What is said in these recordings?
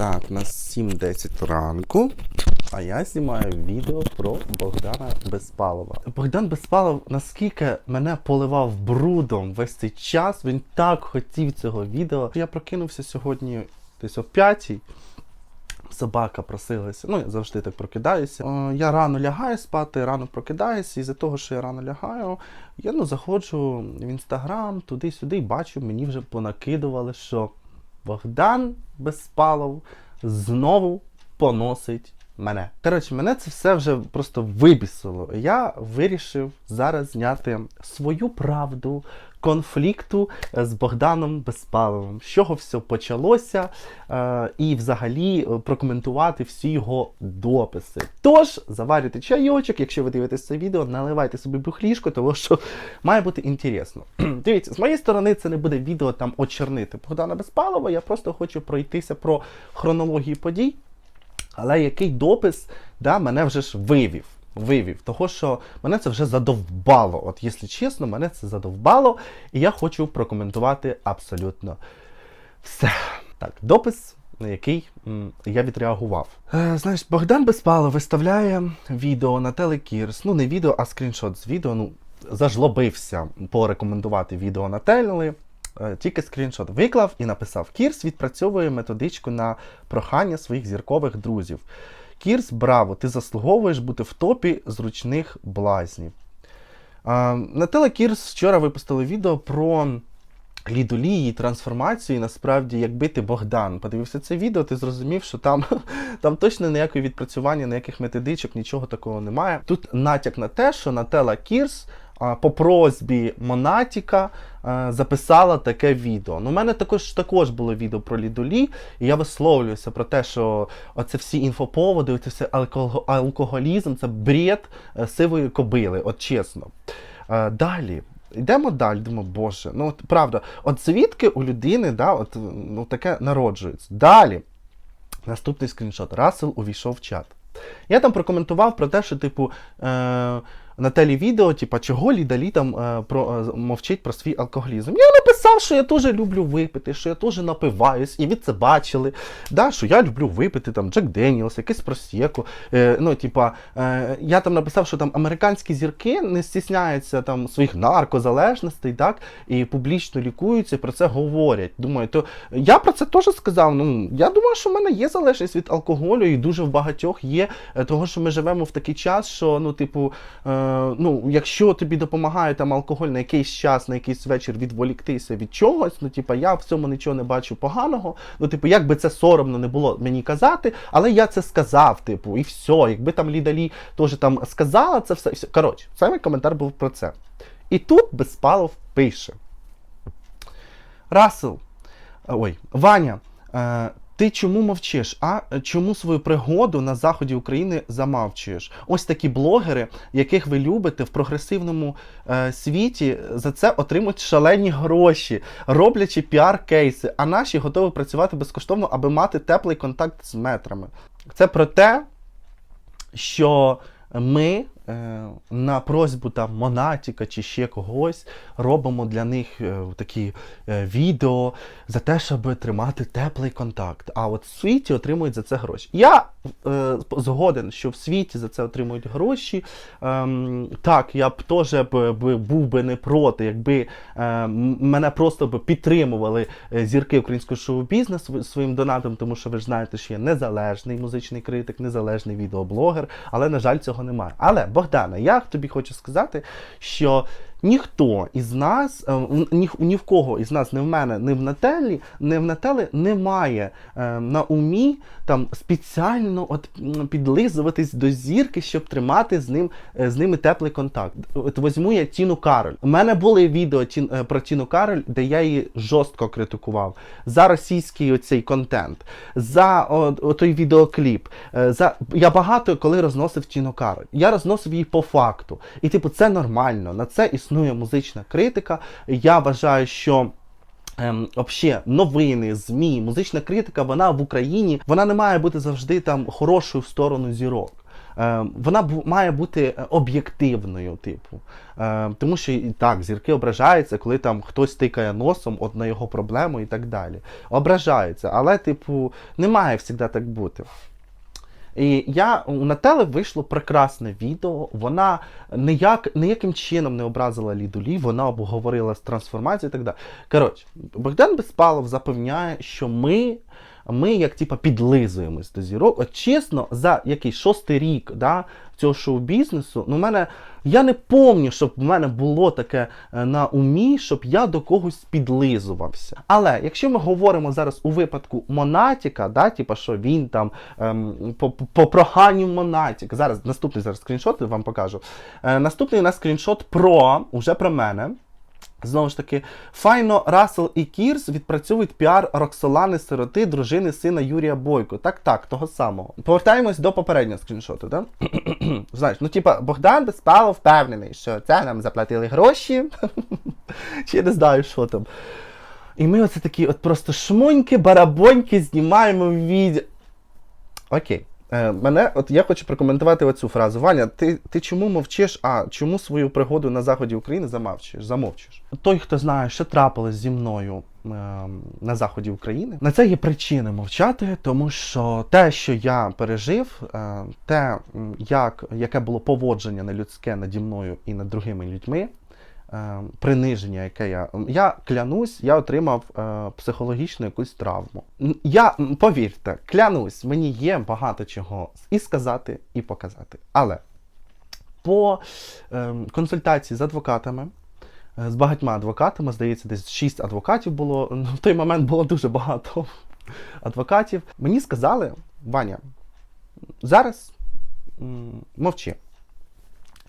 Так, у нас 7.10 ранку. А я знімаю відео про Богдана Безпалова. Богдан Безпалов наскільки мене поливав брудом весь цей час, він так хотів цього відео. Я прокинувся сьогодні десь о 5 Собака просилася. Ну, я завжди так прокидаюся. О, я рано лягаю спати, рано прокидаюся, і за того, що я рано лягаю, я ну, заходжу в інстаграм, туди-сюди, і бачу, мені вже понакидували, що Богдан Безпалов знову поносить мене. Коротше, мене це все вже просто вибісило. Я вирішив зараз зняти свою правду конфлікту е, з Богданом Безпаловим. З чого все почалося, е, і взагалі е, прокоментувати всі його дописи. Тож, заварюйте чайочок, якщо ви дивитесь це відео, наливайте собі бухлішко, тому що має бути інтересно. Дивіться, з моєї сторони, це не буде відео там очернити Богдана Безпалова. Я просто хочу пройтися про хронологію подій. Але який допис да, мене вже ж вивів. Вивів, того що мене це вже задовбало. От, якщо чесно, мене це задовбало, і я хочу прокоментувати абсолютно все. Так, допис, на який м, я відреагував. Е, знаєш, Богдан Безпалов виставляє відео на телекірс. Ну, не відео, а скріншот з відео. Ну, зажлобився порекомендувати відео на телі. Е, Тільки скріншот виклав і написав: Кірс відпрацьовує методичку на прохання своїх зіркових друзів. Кірс, браво! Ти заслуговуєш бути в топі зручних блазнів. А, Кірс вчора випустили відео про Лідолі, її трансформацію. І насправді, якби ти Богдан подивився це відео, ти зрозумів, що там, там точно ніякої відпрацювання, ніяких методичок, нічого такого немає. Тут натяк на те, що на Телекірс а, по просьбі Монатіка записала таке відео. Ну, у мене також також було відео про Лідолі, і я висловлююся про те, що оце всі інфоповоди, оце все алкоголізм, це бред е, сивої кобили, от чесно. Е, Далі. Йдемо далі, думаю, боже, ну от правда, от звідки у людини да, от, ну, таке народжується. Далі. Наступний скріншот. Рассел увійшов в чат. Я там прокоментував про те, що, типу, е, на телі відео, типу, чого Лідалі там е, про, е, мовчить про свій алкоголізм. Я написав, що я теж люблю випити, що я теж напиваюсь, і ви це бачили. Да, що я люблю випити там Джек Деніелс, якийсь просєку. Е, ну, типа, е, я там написав, що там американські зірки не стісняються там своїх наркозалежностей, так, і публічно лікуються, і про це говорять. Думаю, то я про це теж сказав. Ну, я думаю, що в мене є залежність від алкоголю, і дуже в багатьох є, е, того, що ми живемо в такий час, що, ну, типу, е, ну, якщо тобі допомагає там алкоголь на якийсь час, на якийсь вечір відволіктися від чогось, ну, типу, я в цьому нічого не бачу поганого. Ну, типу, як би це соромно не було мені казати, але я це сказав, типу, і все. Якби там Лідалі теж там сказала це все. все. Коротше, саме коментар був про це. І тут Безпалов пише. Расел, ой, Ваня, е, ти чому мовчиш? А чому свою пригоду на заході України замовчуєш? Ось такі блогери, яких ви любите в прогресивному е, світі, за це отримують шалені гроші, роблячи піар-кейси, а наші готові працювати безкоштовно, аби мати теплий контакт з метрами. Це про те, що ми е, на просьбу там Монатіка чи ще когось робимо для них е, такі е, відео за те, щоб тримати теплий контакт. А от в світі отримують за це гроші. Я е, згоден, що в світі за це отримують гроші. Ем, так, я б теж був би не проти, якби е, мене просто б підтримували е, зірки українського шоу-бізнесу своїм донатом, тому що ви ж знаєте, що я незалежний музичний критик, незалежний відеоблогер, але, на жаль, цього немає. Але, Богдане, я тобі хочу сказати, що ніхто із нас, е, ні, ні в кого із нас, не в мене, не в Нателі, не в Нателі немає е, на умі там спеціально от підлизуватись до зірки, щоб тримати з ним е, з ними теплий контакт. От возьму я Тіну Кароль. У мене були відео Тін, е, про Тіну Кароль, де я її жорстко критикував за російський оцей контент, за о, той відеокліп. За я багато коли розносив Тіну Кароль. Я розносив її по факту. І типу, це нормально. На це існує музична критика. Я вважаю, що. Ем, Вообще, новини, ЗМІ, музична критика, вона в Україні вона не має бути завжди там хорошою в сторону зірок. Е, вона має бути е, об'єктивною, типу. Е, тому що і так, зірки ображаються, коли там хтось тикає носом от на його проблему і так далі. Ображаються, але, типу, не має завжди так бути. І я на теле вийшло прекрасне відео. Вона ніяк, ніяким чином не образила Лідулі, вона обговорила з трансформацією і так далі. Коротше, Богдан Беспалов запевняє, що ми, ми як типа підлизуємось до зірок. От чесно, за який шостий рік да, цього шоу-бізнесу, ну, мене, я не пам'ятаю, щоб в мене було таке е, на умі, щоб я до когось підлизувався. Але якщо ми говоримо зараз у випадку Монатіка, да, типа, що він там ем, по, по проганню Монатік. Зараз наступний зараз скріншот вам покажу. Е, наступний у нас скріншот про, уже про мене. Знову ж таки, файно Рассел і Кірс відпрацьовують піар Роксолани сироти, дружини сина Юрія Бойко. Так, так, того самого. Повертаємось до попереднього скріншоту, да? Знаєш, ну типа Богдан Безпалов впевнений, що це нам заплатили гроші. Чи я не знаю, що там. І ми оце такі от просто шмоньки, барабоньки знімаємо відео. Окей. Е, мене, от я хочу прокоментувати оцю фразу. Ваня, ти, ти чому мовчиш? А чому свою пригоду на заході України замовчиш? замовчиш? Той, хто знає, що трапилось зі мною е, на заході України, на це є причини мовчати, тому що те, що я пережив, е, те, як, яке було поводження нелюдське наді мною і над другими людьми. Е, Приниження, яке я. Я клянусь, я отримав е, психологічну якусь травму. Я повірте, клянусь, мені є багато чого і сказати, і показати. Але по е, консультації з адвокатами, з багатьма адвокатами, здається, десь шість адвокатів було. ну, В той момент було дуже багато адвокатів. Мені сказали, Ваня, зараз мовчи.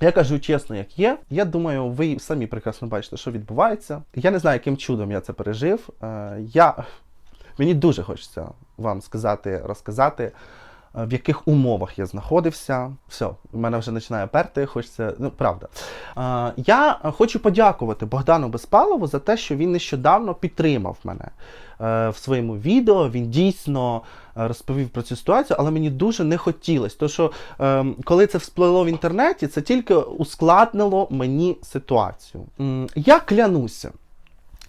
Я кажу чесно, як є. Я думаю, ви самі прекрасно бачите, що відбувається. Я не знаю, яким чудом я це пережив. Е, я... Мені дуже хочеться вам сказати, розказати, в яких умовах я знаходився. Все, в мене вже починає перти, хочеться. Ну, правда. Е, я хочу подякувати Богдану Безпалову за те, що він нещодавно підтримав мене е, в своєму відео. Він дійсно е, розповів про цю ситуацію, але мені дуже не хотілося. Тому що ем, коли це всплило в інтернеті, це тільки ускладнило мені ситуацію. Я клянуся.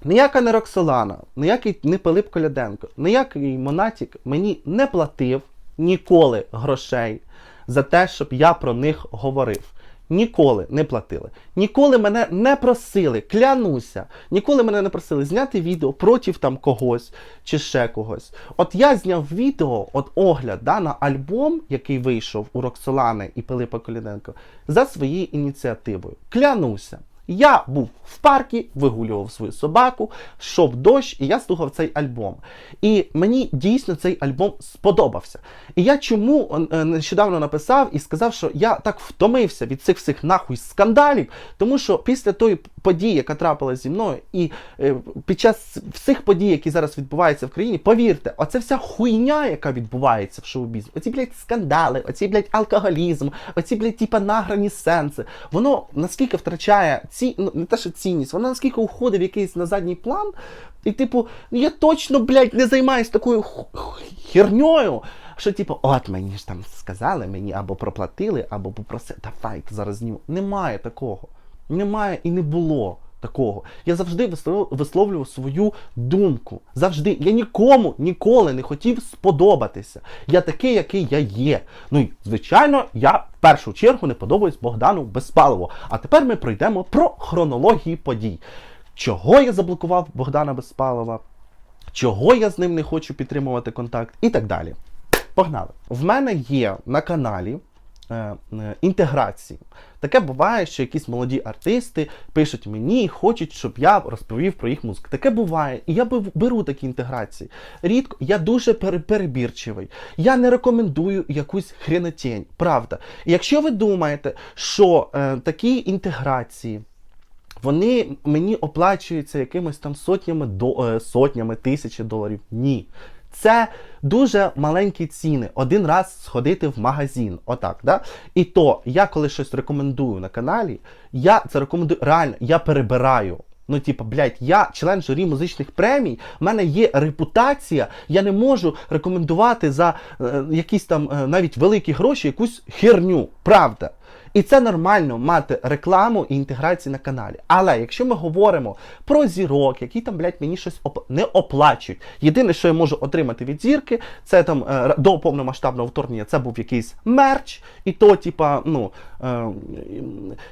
Ніяка не Роксолана, ніякий не Пилип Коляденко, ніякий Монатік мені не платив ніколи грошей за те, щоб я про них говорив. Ніколи не платили. Ніколи мене не просили, клянуся, ніколи мене не просили зняти відео проти там когось чи ще когось. От я зняв відео, от огляд да, на альбом, який вийшов у Роксолани і Пилипа Коляденко, за своєю ініціативою. Клянуся. Я був в паркі, вигулював свою собаку, йшов дощ, і я слухав цей альбом. І мені дійсно цей альбом сподобався. І я чому е, нещодавно написав і сказав, що я так втомився від цих всіх нахуй скандалів, тому що після тої події, яка трапилася зі мною, і е, під час всіх подій, які зараз відбуваються в країні, повірте, оце вся хуйня, яка відбувається в шоу-бізнесі, оці, блядь, скандали, оці, блядь, алкоголізм, оці, блядь, типа награні сенси, воно наскільки втрачає ці, ну, не те, що цінність, воно наскільки уходить в якийсь на задній план, і типу, ну я точно, блядь, не займаюсь такою херньою. Що, типу, от мені ж там сказали, мені або проплатили, або попросили, давай зараз зніму. Немає такого. Немає і не було такого. Я завжди висловлював свою думку. Завжди. Я нікому ніколи не хотів сподобатися. Я такий, який я є. Ну і звичайно, я в першу чергу не подобаюсь Богдану Безпалову. А тепер ми пройдемо про хронології подій. Чого я заблокував Богдана Безпалова? Чого я з ним не хочу підтримувати контакт і так далі. Погнали. В мене є на каналі інтеграції. Таке буває, що якісь молоді артисти пишуть мені і хочуть, щоб я розповів про їх музику. Таке буває. І я беру такі інтеграції. Рідко, я дуже перебірчивий. Я не рекомендую якусь хренотень. Правда. І якщо ви думаєте, що е, такі інтеграції. Вони мені оплачуються якимось там сотнями до е, сотнями тисячі доларів. Ні. Це дуже маленькі ціни. Один раз сходити в магазин. Отак, да? І то я коли щось рекомендую на каналі, я це рекомендую реально, я перебираю. Ну, типа, блядь, я член журі музичних премій, в мене є репутація, я не можу рекомендувати за е, якісь там е, навіть великі гроші якусь херню. Правда. І це нормально мати рекламу і інтеграцію на каналі. Але якщо ми говоримо про зірок, які там, блядь, мені щось оп- не оплачують. Єдине, що я можу отримати від зірки, це там е, до повномасштабного вторгнення це був якийсь мерч, і то, типа, ну е,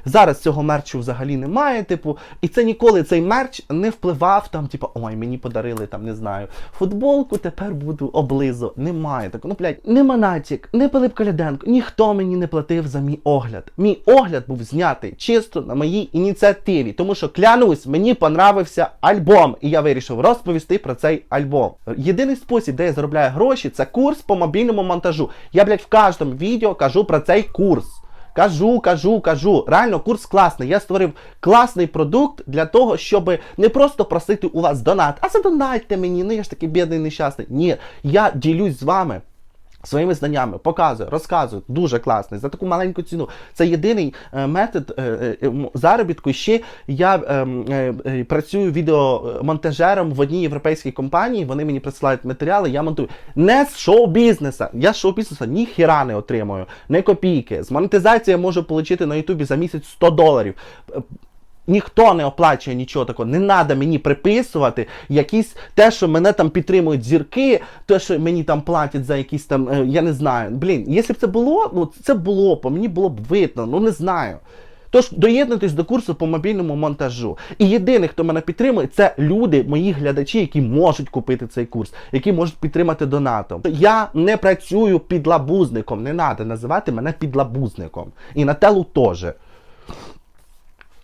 зараз цього мерчу взагалі немає. Типу, і це ніколи цей мерч не впливав там, типа, ой, мені подарили там, не знаю, футболку, тепер буду облизу. Немає такого. Ну, блядь, не Монатік, не Пилип Коляденко, ніхто мені не платив за мій огляд. Мій огляд був знятий чисто на моїй ініціативі, тому що клянусь, мені понравився альбом, і я вирішив розповісти про цей альбом. Єдиний спосіб, де я заробляю гроші, це курс по мобільному монтажу. Я, блядь, в кожному відео кажу про цей курс. Кажу, кажу, кажу. Реально, курс класний. Я створив класний продукт для того, щоб не просто просити у вас донат, а задонатьте мені. Ну я ж такий бідний нещасний. Ні, я ділюсь з вами. Своїми знаннями показую, розказую, дуже класний за таку маленьку ціну. Це єдиний е, метод е, е, заробітку. Ще я е, е, е, працюю відеомонтажером в одній європейській компанії. Вони мені присилають матеріали, я монтую. Не з шоу-бізнеса. Я з шоу-бізнесу ні хіра не отримую, не копійки. З монетизації я можу отримати на Ютубі за місяць 100 доларів. Ніхто не оплачує нічого такого. Не треба мені приписувати якісь те, що мене там підтримують зірки, те, що мені там платять за якісь там, е, я не знаю. Блін, якщо б це було, ну це було б, мені було б видно, ну не знаю. Тож доєднуйтесь до курсу по мобільному монтажу. І єдиний, хто мене підтримує, це люди, мої глядачі, які можуть купити цей курс, які можуть підтримати донатом. Я не працюю підлабузником, не треба називати мене підлабузником. І на телу теж.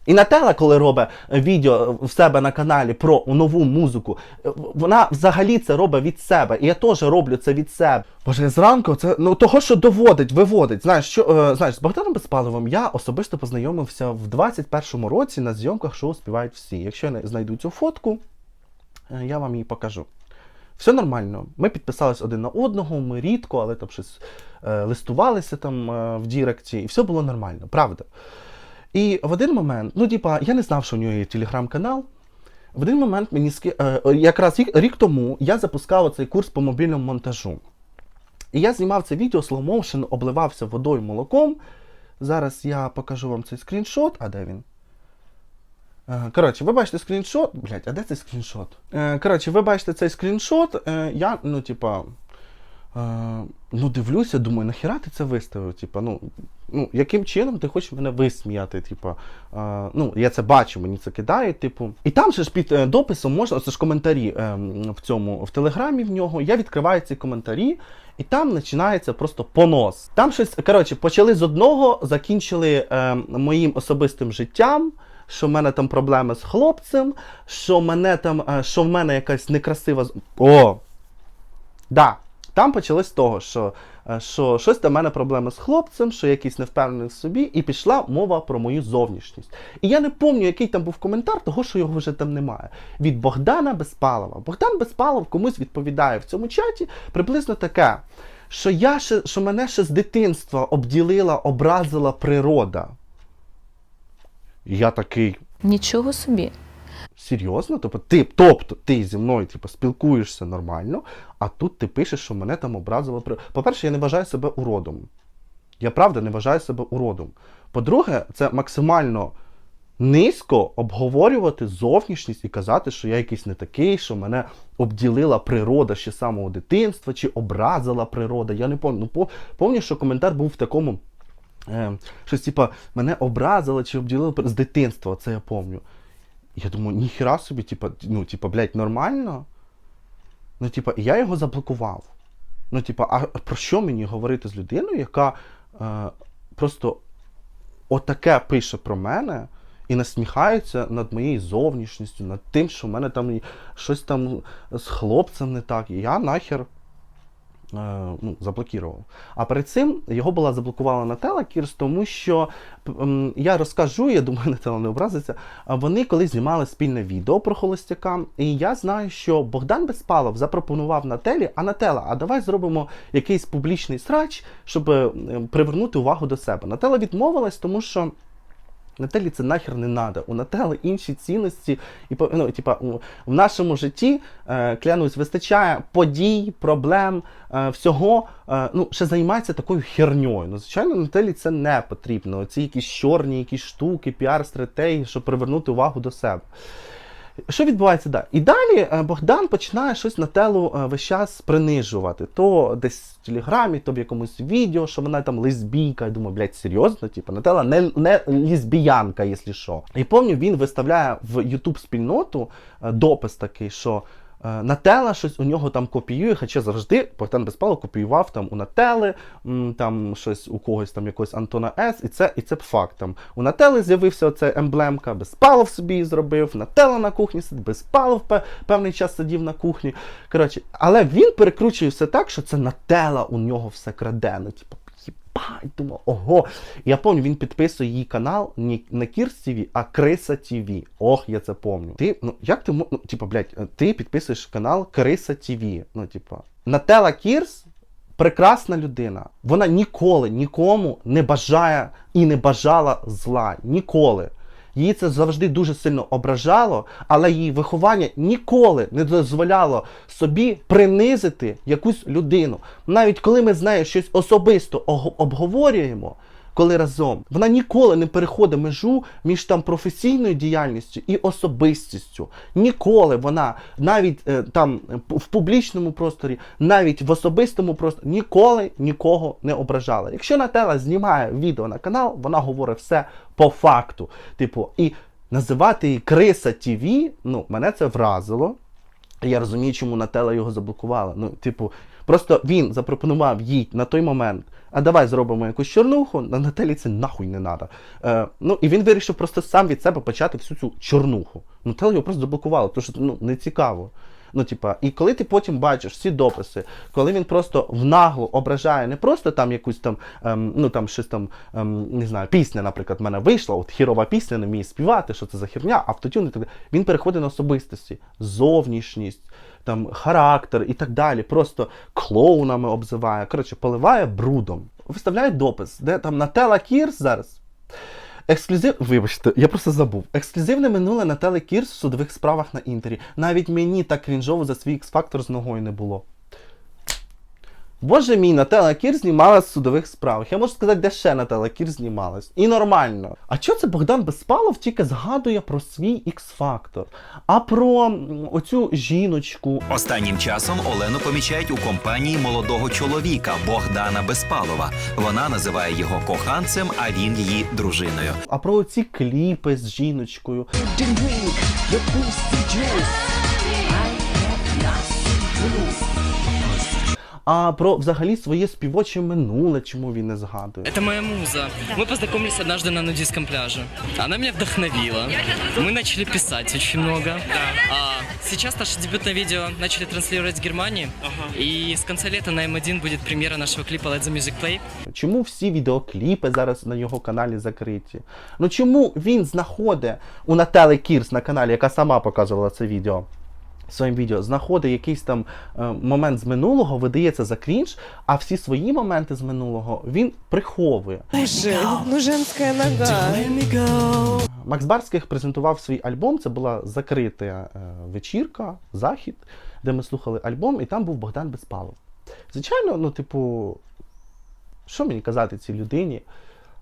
І Нателла, коли робить відео в себе на каналі про нову музику, е, вона взагалі це робить від себе. І я теж роблю це від себе. Боже, зранку це ну того, що доводить, виводить. Знаєш, що е, знаєш, з Богданом Безпаловим я особисто познайомився в 21-му році на зйомках шоу співають всі. Якщо я знайду цю фотку, е, я вам її покажу. Все нормально. Ми підписались один на одного, ми рідко, але там щось е, листувалися там е, в Діректі, і все було нормально, правда. І в один момент, ну, типа, я не знав, що у нього є телеграм-канал. В один момент мені е, якраз рік, тому я запускав цей курс по мобільному монтажу. І я знімав це відео motion, обливався водою молоком. Зараз я покажу вам цей скріншот. А де він? Е, Коротше, ви бачите скріншот. Блять, а де цей скріншот? Е, Коротше, ви бачите цей скріншот. Я, ну, типа. Ну, дивлюся, думаю, нахіра ти це виставив? Типа, ну, ну, яким чином ти хочеш мене висміяти? Типа, е, ну, я це бачу, мені це кидають, типу. І там же ж під е, дописом можна, це ж коментарі е, в цьому, в телеграмі в нього. Я відкриваю ці коментарі, і там починається просто понос. Там щось, коротше, почали з одного, закінчили е, моїм особистим життям. Що в мене там проблеми з хлопцем, що мене там, е, що в мене якась некрасива. О! Да, там почалось з того, що, що щось там в мене проблеми з хлопцем, що я якийсь невпевнений в собі, і пішла мова про мою зовнішність. І я не пам'ятаю, який там був коментар, того, що його вже там немає. Від Богдана Безпалова. Богдан Безпалов комусь відповідає в цьому чаті приблизно таке, що, я ще, що мене ще з дитинства обділила, образила природа. Я такий. Нічого собі. Серйозно? Тобто ти, тобто ти зі мною типу, спілкуєшся нормально, а тут ти пишеш, що мене там образило. По-перше, я не вважаю себе уродом. Я правда не вважаю себе уродом. По-друге, це максимально низько обговорювати зовнішність і казати, що я якийсь не такий, що мене обділила природа ще з самого дитинства, чи образила природа. Я не пам'ятаю. Ну, пам'ятаю, що коментар був в такому. Е, щось типа мене образили чи обділили при- з дитинства, це я пам'ятаю. Я думаю, ніхіра собі, типа, ну, типа, блядь, нормально. Ну, типа, я його заблокував. Ну, типа, а про що мені говорити з людиною, яка е, просто отаке пише про мене і насміхається над моєю зовнішністю, над тим, що в мене там щось там з хлопцем не так. І я нахер ну, заблокував. А перед цим його була заблокувала Нателла Кірс, тому що я розкажу, я думаю, Нателла не образиться. Вони колись знімали спільне відео про холостяка, і я знаю, що Богдан Безпалов запропонував Нателі, а Нателла, а давай зробимо якийсь публічний срач, щоб е, привернути увагу до себе. Нателла відмовилась, тому що. Нателі це нахер не надо. У Нателі інші цінності. І ну, типа, в нашому житті, е, клянусь, вистачає подій, проблем, е, всього. Е, ну, ще займається такою херньою. Ну, звичайно, Нателі це не потрібно. Ці якісь чорні, якісь штуки, піар-стратегії, щоб привернути увагу до себе. Що відбувається далі? І далі е, Богдан починає щось на телу е, весь час принижувати. То десь в телеграмі, то в якомусь відео, що вона там лесбійка. Я думаю, блядь, серйозно? Типу, Нателла не, не лесбіянка, якщо що. І пам'ятаю, він виставляє в YouTube спільноту е, допис такий, що. Е, Нателла щось у нього там копіює, хоча завжди Богдан Безпалов копіював там у Нателли, там щось у когось там якогось Антона С, і це, і це факт. Там у Нателли з'явився оця емблемка, Безпалов собі її зробив, Нателла на кухні сидить, Безпалов пе- певний час сидів на кухні. Коротше, але він перекручує все так, що це Нателла у нього все краде. Ну, типу, їбать, думав, ого. Я пам'ятаю, він підписує її канал не, не Кірс ТВ, а Криса ТВ. Ох, я це пам'ятаю. Ти, ну, як ти, ну, типа, блядь, ти підписуєш канал Криса ТВ. Ну, типа, Нателла Кірс прекрасна людина. Вона ніколи нікому не бажає і не бажала зла. Ніколи. Її це завжди дуже сильно ображало, але її виховання ніколи не дозволяло собі принизити якусь людину. Навіть коли ми з нею щось особисто обговорюємо, коли разом, вона ніколи не переходить межу між там професійною діяльністю і особистістю. Ніколи вона навіть е, там в публічному просторі, навіть в особистому просторі, ніколи нікого не ображала. Якщо Нателла знімає відео на канал, вона говорить все по факту. Типу, і називати її Криса ТВ, ну, мене це вразило. Я розумію, чому Нателла його заблокувала. Ну, типу, просто він запропонував їй на той момент, а давай зробимо якусь чорнуху, на Нателі це нахуй не треба. Е, ну, і він вирішив просто сам від себе почати всю цю чорнуху. Нателла його просто заблокувала, тому що ну, не цікаво. Ну, типа, і коли ти потім бачиш всі дописи, коли він просто внагло ображає не просто там якусь там, ем, ну там щось там, ем, не знаю, пісня, наприклад, в мене вийшла, от хірова пісня, не вміє співати, що це за херня, автотюн і так далі. Він переходить на особистості, зовнішність, там характер і так далі. Просто клоунами обзиває. Коротше, поливає брудом. Виставляє допис, де там Нателла Кірс зараз. Ексклюзив, вибачте, я просто забув. Ексклюзивне минуле на Телекірс в судових справах на інтері. Навіть мені так крінжово за свій X-фактор з ногою не було. Боже мій, Нателла Кір знімалась в судових справах. Я можу сказати, де ще Нателла Кір знімалась. І нормально. А чого це Богдан Безпалов тільки згадує про свій X-фактор? А про оцю жіночку, Останнім часом Олену помічають у компанії молодого чоловіка Богдана Безпалова. Вона називає його коханцем, а він її дружиною. а про оці кліпи з жіночкою А про взагалі своє співоче минуле, чому він не згадує. Это моя муза. Мы познакомились однажды на нудистском пляже. Она меня вдохновила. Мы начали писать очень много. А сейчас наше дебютное видео начали транслировать в Германии. И с конца лета на М1 будет премьера нашего клипа Let the Music Play. Чому всі відеокліпи зараз на його каналі закриті? Ну чому він знаходить у Нателли Кірс на каналі, яка сама показувала це відео? Своїм відео знаходить якийсь там е, момент з минулого, видається за крінж, а всі свої моменти з минулого він приховує. Ну женская нога. Макс Барських презентував свій альбом. Це була закрита е, вечірка, захід, де ми слухали альбом, і там був Богдан Безпалов. Звичайно, ну, типу, що мені казати цій людині,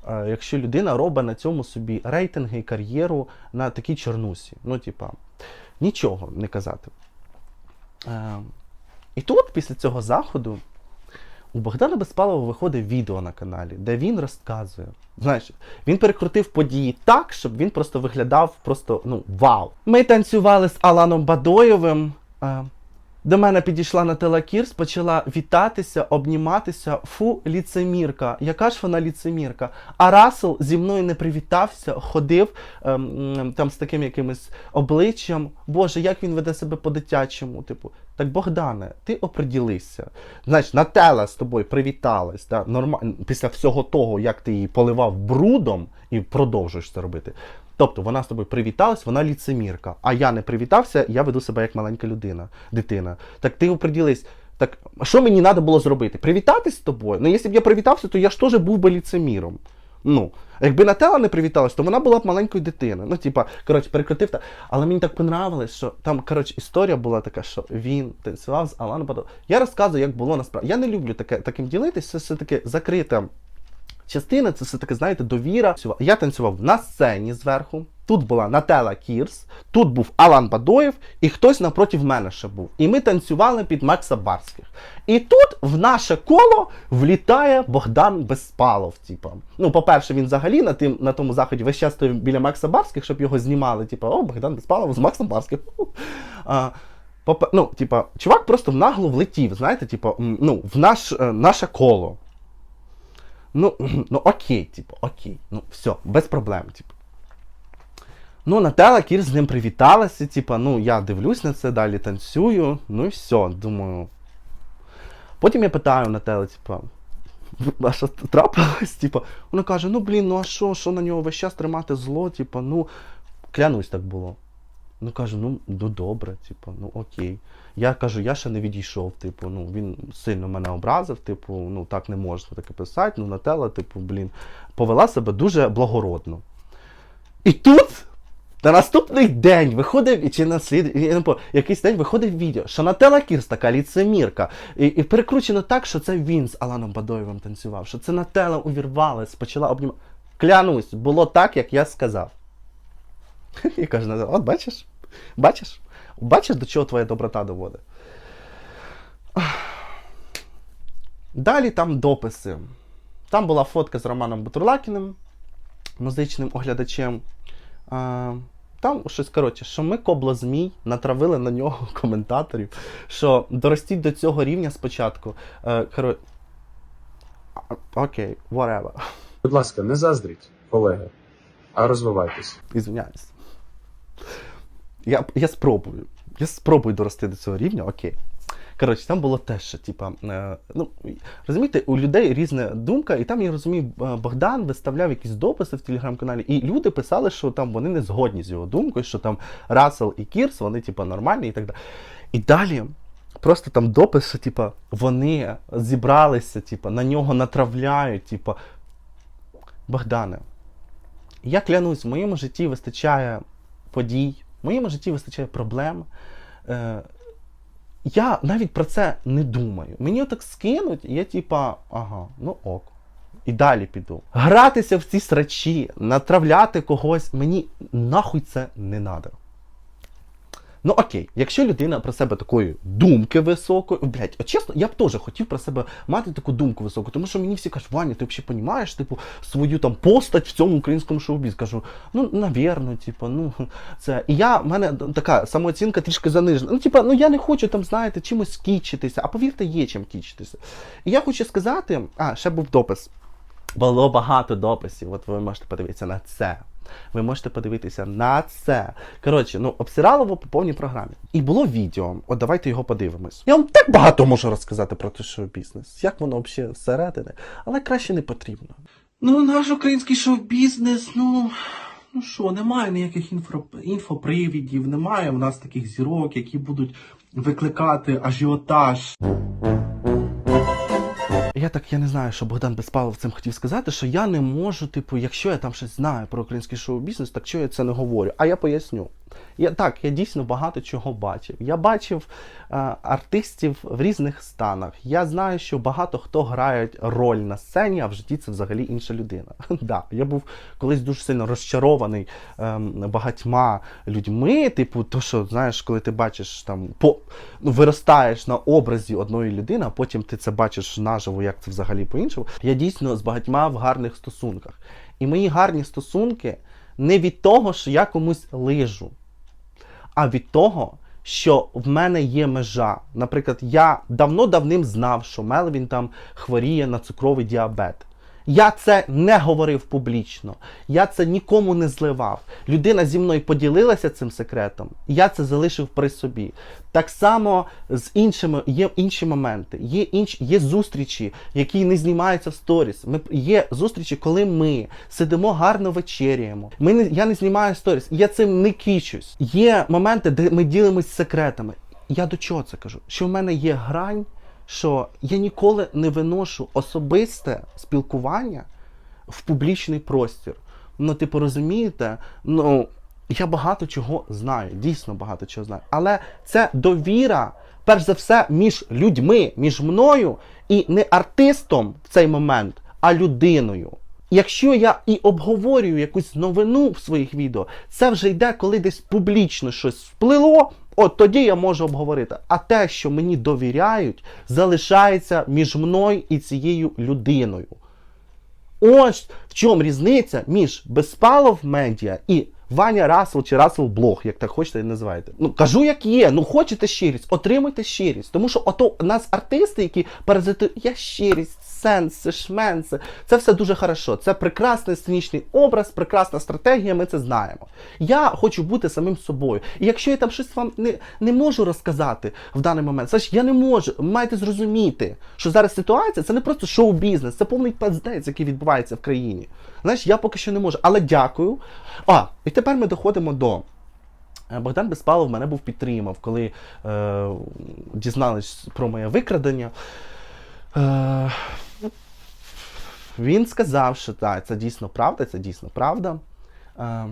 е, якщо людина робить на цьому собі рейтинги і кар'єру на такій чорнусі? Ну, типа, нічого не казати. Е, і тут, після цього заходу, у Богдана Безпалова виходить відео на каналі, де він розказує. Знаєш, він перекрутив події так, щоб він просто виглядав просто ну вау. Ми танцювали з Аланом Бадоєвим. До мене підійшла Нателла Кірс, почала вітатися, обніматися. Фу, ліцемірка. Яка ж вона ліцемірка? А Расел зі мною не привітався, ходив ем, м, там з таким якимось обличчям. Боже, як він веде себе по-дитячому. Типу, так Богдане, ти оприділися. Знаєш, Нателла з тобою привіталась. Да? Норма... Після всього того, як ти її поливав брудом і продовжуєш це робити. Тобто вона з тобою привіталась, вона ліцемірка. А я не привітався, я веду себе як маленька людина, дитина. Так ти оприділись. Так що мені треба було зробити? Привітатись з тобою? Ну, якщо б я привітався, то я ж теж був би ліцеміром. Ну, якби Нателла не привіталась, то вона була б маленькою дитиною. Ну, типа, коротше, перекрутив та. Але мені так понравилось, що там, коротше, історія була така, що він танцював з Аланом Бадо. Я розказую, як було насправді. Я не люблю таке, таким ділитися, це все таки закрита частина, це все таки, знаєте, довіра. Я танцював на сцені зверху. Тут була Нателла Кірс, тут був Алан Бадоєв, і хтось напротив мене ще був. І ми танцювали під Макса Барських. І тут в наше коло влітає Богдан Безпалов. Типа. Ну, по-перше, він взагалі на, тим, на тому заході весь час стояв біля Макса Барських, щоб його знімали. Типа, о, Богдан Безпалов з Максом Барським. Ну, типа, чувак просто нагло влетів, знаєте, типа, м, ну, в наш, е, наше коло. Ну, ну окей, типу, окей. Ну, все, без проблем, типу. Ну, Нателла Кір з ним привіталася, типу, ну, я дивлюсь на це, далі танцюю, ну і все, думаю. Потім я питаю Нателли, типу, а що трапилось? Типу, вона каже, ну блін, ну а що, що на нього весь час тримати зло, типу, ну, клянусь, так було. Ну кажу, ну, ну добре, типу, ну окей. Я кажу, я ще не відійшов, типу, ну він сильно мене образив, типу, ну так не можна таке писати. Ну, Нателла, типу, блін, повела себе дуже благородно. І тут на наступний день виходив, чи на слід, якийсь день виходить відео, що Нателла Кірс така ліцемірка. І, і перекручено так, що це він з Аланом Бадоєвим танцював, що це Нателла увірвалась, почала обнімати. Клянусь, було так, як я сказав. І каже, от бачиш? Бачиш? Бачиш, до чого твоя доброта доводить? Далі там дописи. Там була фотка з Романом Бутурлакіним, музичним оглядачем. Там щось коротше, що ми кобло змій натравили на нього коментаторів, що доростіть до цього рівня спочатку. Е, Окей, whatever. Будь ласка, не заздріть, колеги, а розвивайтесь. Ізвиняюсь. Я, я спробую. Я спробую дорости до цього рівня, окей. Коротше, там було те, що, типа, е, ну, розумієте, у людей різна думка, і там, я розумію, е, Богдан виставляв якісь дописи в телеграм-каналі, і люди писали, що там вони не згодні з його думкою, що там Рассел і Кірс, вони, типа, нормальні і так далі. І далі просто там допис, що, типа, вони зібралися, типа, на нього натравляють, типа, Богдане, я клянусь, в моєму житті вистачає подій, в моєму житті вистачає проблем. Е, я навіть про це не думаю. Мені отак скинуть, і я типа, ага, ну ок. І далі піду. Гратися в ці срачі, натравляти когось, мені нахуй це не треба. Ну окей, якщо людина про себе такої думки високої, блять, чесно, я б теж хотів про себе мати таку думку високу, тому що мені всі кажуть, Ваня, ти взагалі розумієш, типу, свою там постать в цьому українському шоу-біз. Кажу, ну, навірно, типу, ну це. І я, в мене така самооцінка трішки занижена. Ну, типу, ну я не хочу там, знаєте, чимось кічитися, а повірте, є чим кічитися. І я хочу сказати, а, ще був допис. Було багато дописів. От ви можете подивитися на це. Ви можете подивитися на це. Коротше, ну обсиралово по повній програмі. І було відео. От давайте його подивимось. Я вам так багато можу розказати про те, що бізнес, як воно взагалі всередини, але краще не потрібно. Ну, наш український шоу-бізнес, ну. Ну що, немає ніяких інфо, інфопривідів, немає в нас таких зірок, які будуть викликати ажіотаж. Я так я не знаю, що Богдан Безпалов цим хотів сказати, що я не можу, типу, якщо я там щось знаю про український шоу-бізнес, так що я це не говорю? А я поясню. Я так, я дійсно багато чого бачив. Я бачив е, артистів в різних станах. Я знаю, що багато хто грає роль на сцені, а в житті це взагалі інша людина. да, я був колись дуже сильно розчарований ем, багатьма людьми. Типу, то що знаєш, коли ти бачиш там по ну, виростаєш на образі одної людини, а потім ти це бачиш наживо, як це взагалі по-іншому. Я дійсно з багатьма в гарних стосунках. І мої гарні стосунки не від того, що я комусь лижу, а від того, що в мене є межа. Наприклад, я давно-давним знав, що Мелвін там хворіє на цукровий діабет. Я це не говорив публічно, я це нікому не зливав. Людина зі мною поділилася цим секретом, я це залишив при собі. Так само з іншими є інші моменти, є інші є зустрічі, які не знімаються в сторіс. Ми є зустрічі, коли ми сидимо гарно вечеряємо. Ми не я не знімаю сторіс, я цим не кічусь. Є моменти, де ми ділимось секретами. Я до чого це кажу? Що в мене є грань, що я ніколи не виношу особисте спілкування в публічний простір. Ну, типу, розумієте, ну я багато чого знаю, дійсно багато чого знаю. Але це довіра, перш за все, між людьми, між мною і не артистом в цей момент, а людиною. Якщо я і обговорюю якусь новину в своїх відео, це вже йде, коли десь публічно щось вплило, от тоді я можу обговорити. А те, що мені довіряють, залишається між мною і цією людиною. Ось в чому різниця між Безпалов медіа і Ваня Расел чи Расел Блог, як так хочете називаєте. Ну кажу, як є. Ну хочете щирість, отримуйте щирість. Тому що ото у нас артисти, які паразитують, я щирість, сенси, шменси. Це все дуже хорошо. Це прекрасний сценічний образ, прекрасна стратегія. Ми це знаємо. Я хочу бути самим собою. І якщо я там щось вам не, не можу розказати в даний момент, значить я не можу. Маєте зрозуміти, що зараз ситуація це не просто шоу-бізнес, це повний паздець, який відбувається в країні. Знаєш, я поки що не можу, але дякую. А, і тепер ми доходимо до. Е, Богдан Безпалов мене був підтримав, коли е, дізнались про моє викрадення. Е, він сказав, що так, це дійсно правда, це дійсно правда. Е,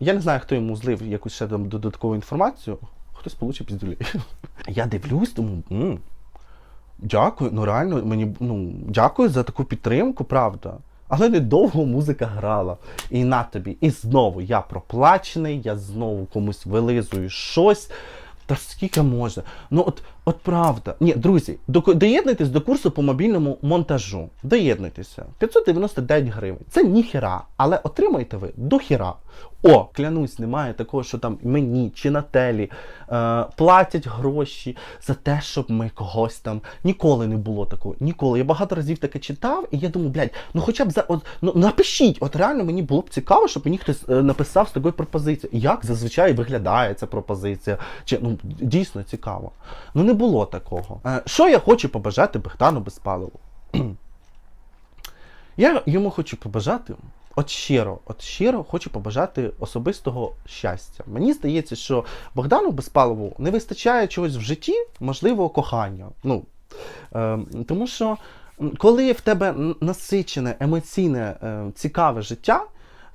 я не знаю, хто йому злив якусь ще там додаткову інформацію. Хтось получив піздюлі. Я дивлюсь, тому. Дякую, ну реально, мені ну, дякую за таку підтримку, правда. Але недовго музика грала. І на тобі. І знову я проплачений, я знову комусь вилизую щось. Та скільки можна? Ну от, от правда. Ні, друзі, до- доєднуйтесь до курсу по мобільному монтажу. Доєднуйтеся. 599 гривень. Це ніхера, але отримаєте ви до хіра. О, клянусь, немає такого, що там мені чи на телі е, платять гроші за те, щоб ми когось там. Ніколи не було такого. Ніколи. Я багато разів таке читав, і я думаю, блядь, ну хоча б за от, ну напишіть, от реально мені було б цікаво, щоб мені хтось е, написав з такою пропозицією. Як зазвичай виглядає ця пропозиція? Чи ну дійсно цікаво. Ну не було такого. Е, що я хочу побажати Богдану Безпалову? Я йому хочу побажати, от щиро, от щиро хочу побажати особистого щастя. Мені здається, що Богдану Безпалову не вистачає чогось в житті, можливо, кохання. Ну, е, тому що коли в тебе насичене, емоційне, е, цікаве життя,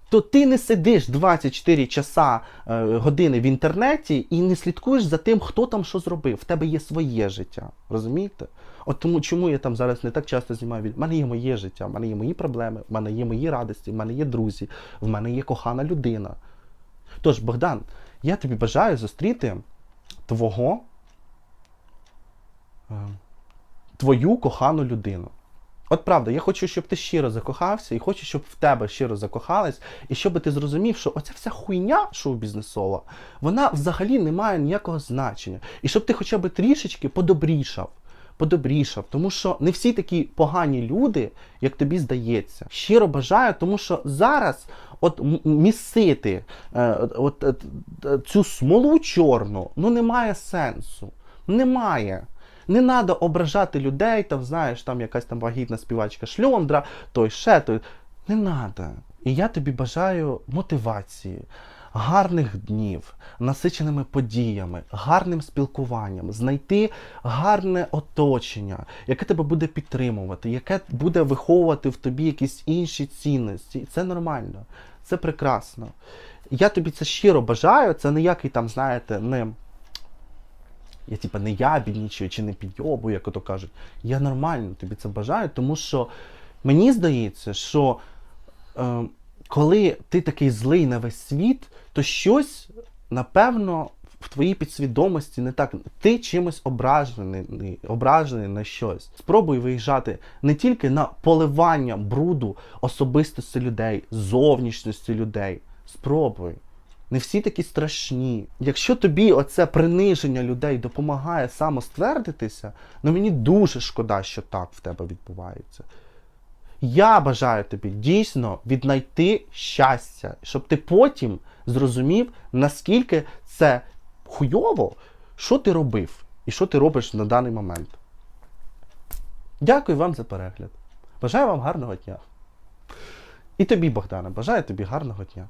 то ти не сидиш 24 часа е, години в інтернеті і не слідкуєш за тим, хто там що зробив. В тебе є своє життя. Розумієте? От тому, чому я там зараз не так часто знімаю відео. В мене є моє життя, в мене є мої проблеми, в мене є мої радості, в мене є друзі, в мене є кохана людина. Тож, Богдан, я тобі бажаю зустріти твого, е, твою кохану людину. От правда, я хочу, щоб ти щиро закохався, і хочу, щоб в тебе щиро закохались, і щоб ти зрозумів, що оця вся хуйня шоу-бізнесова, вона взагалі не має ніякого значення. І щоб ти хоча б трішечки подобрішав. Подобрішав, тому що не всі такі погані люди, як тобі здається. Щиро бажаю, тому що зараз от місити е, от, е, цю смолу чорну, ну немає сенсу. Немає. Не треба ображати людей, там, знаєш, там якась там вагітна співачка шльондра, той ще той. Не треба. І я тобі бажаю мотивації, гарних днів, насиченими подіями, гарним спілкуванням, знайти гарне оточення, яке тебе буде підтримувати, яке буде виховувати в тобі якісь інші цінності. Це нормально, це прекрасно. Я тобі це щиро бажаю, це ніякий там, знаєте, не. Я типа не ябіднічую чи не підйобую, як ото кажуть. Я нормально тобі це бажаю, тому що мені здається, що е, коли ти такий злий на весь світ, то щось, напевно, в твоїй підсвідомості не так. Ти чимось ображений, ображений на щось. Спробуй виїжджати не тільки на поливання бруду особистості людей, зовнішності людей. Спробуй. Не всі такі страшні. Якщо тобі оце приниження людей допомагає самоствердитися, ну мені дуже шкода, що так в тебе відбувається. Я бажаю тобі дійсно віднайти щастя, щоб ти потім зрозумів, наскільки це хуйово, що ти робив і що ти робиш на даний момент. Дякую вам за перегляд. Бажаю вам гарного дня. І тобі, Богдане, бажаю тобі гарного дня.